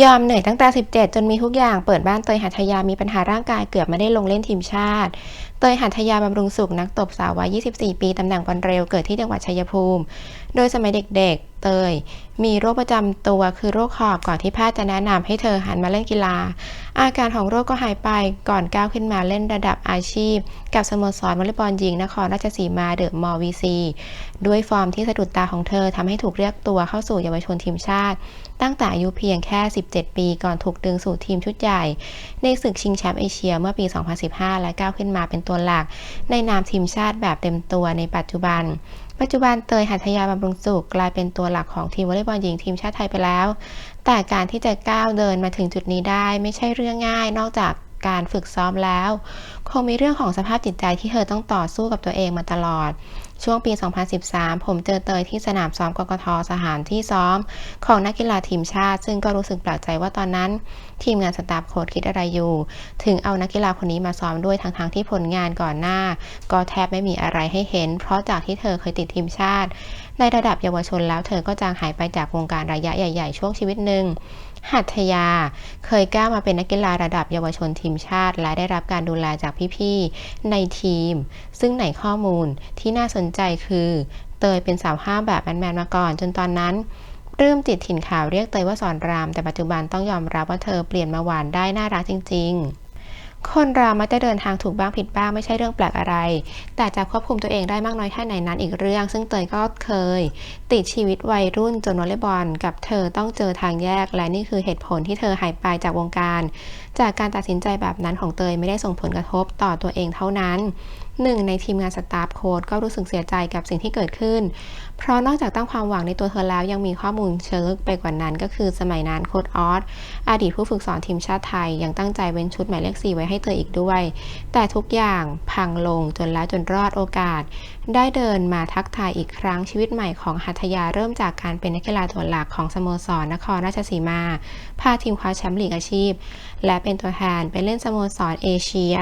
ยอมเหนื่อยตั้งแต่ 17 จนมีทุกอย่างเปิดบ้านเตยหัทยามีปัญหาร่างกายเกือบไม่ได้ลงเล่นทีมชาติ เตยหัทยาบำรุงสุขนักตบสาววัย 24 ปีตำแหน่งบอลเร็วเกิดที่จังหวัดชัยภูมิ โดยสมัยเด็กๆ เตย มีโรคประจำตัวคือโรคหอบก่อนที่แพทย์จะแนะนำให้เธอหันมาเล่นกีฬา อาการของโรคก็หายไปก่อนก้าวขึ้นมาเล่นระดับอาชีพ กับสโมสรวอลเลย์บอลหญิงนครราชสีมาเดอะมอวีซีด้วยฟอร์มที่สะดุดตาของเธอทำให้ถูกเรียกตัวเข้าสู่เยาวชนทีมชาติ ตั้งแต่อายุเพียงแค่ 17 ปีก่อนถูกดึงสู่ทีมชุดใหญ่ ในศึกชิงแชมป์เอเชียเมื่อปี 2015 และก้าวขึ้นมาเป็นตัวหลัก ในนามทีมชาติแบบเต็มตัวในปัจจุบัน ปัจจุบันเตยหัตยาบำรุงสุขกลายเป็นตัวหลักของทีมวอลเลย์บอลหญิงทีมชาติไทยไปแล้ว แต่การที่จะก้าวเดินมาถึงจุดนี้ได้ไม่ใช่เรื่องง่าย นอกจาก การฝึกซ้อมแล้ว คงมีเรื่องของสภาพจิตใจที่เธอต้องต่อสู้กับตัวเองมาตลอด ช่วงปี 2013 ผมเจอเตยที่สนามซ้อมกกทสถานที่ซ้อม ของนักกีฬาทีมชาติ ซึ่งก็รู้สึกแปลกใจว่าตอนนั้น ทีมงานสตาฟโค้ชคิดอะไรอยู่ ถึงเอานักกีฬาคนนี้มาซ้อมด้วยทั้งๆที่ผลงานก่อนหน้า ก็แทบไม่มีอะไรให้เห็น เพราะจากที่เธอเคยติดทีมชาติ ในระดับเยาวชนแล้วเธอก็จางหายไปจากวงการระยะใหญ่ ๆ ช่วงชีวิตหนึ่ง หัตถยา เคยก้าวมาเป็นนักกีฬาระดับเยาวชนทีมชาติ และได้รับการดูแลจากพี่ๆ ในทีม ซึ่งในข้อมูลที่น่าสนใจคือ เตยเป็นสาวห้าแบบแมนๆมาก่อน จนตอนนั้นเริ่มติดถิ่นข่าวเรียกเตยว่าสอนราม แต่ปัจจุบันต้องยอมรับว่าเธอเปลี่ยนมาหวานได้น่ารักจริง ๆ คนเรามักจะเดินทางถูกบ้างผิดบ้างไม่ใช่เรื่องแปลกอะไร แต่จะควบคุมตัวเองได้มากน้อยแค่ไหนนั้นอีกเรื่อง ซึ่งเตยก็เคย ติดชีวิตวัยรุ่นจนวอลเลย์บอลกับเธอต้องเจอทางแยก และนี่คือเหตุผลที่เธอหายไปจากวงการ จากการตัดสินใจแบบนั้นของเตยไม่ได้ส่งผลกระทบต่อตัวเองเท่านั้นหนึ่งในทีมงานสตาฟโค้ดก็รู้สึกเสียใจกับสิ่งที่เกิดขึ้น เพราะนอกจากตั้งความหวังในตัวเธอแล้วยังมีข้อมูลเชิงลึกไปกว่านั้นก็คือสมัยนั้นโค้ดออสอดีตผู้ฝึกสอนทีมชาติไทย ยังตั้งใจเว้นชุดหมายเลข4ไว้ให้เธออีกด้วย แต่ทุกอย่างพังลงจนแล้วจนรอดโอกาส ได้เดินมาทักทายอีกครั้งชีวิตใหม่ของหัตยาเริ่มจากการเป็นนักกีฬาตัวหลักของสโมสรนครราชสีมาพาทีมคว้าแชมป์ลีกอาชีพ และเป็นตัวแทนไปเล่นสโมสรเอเชีย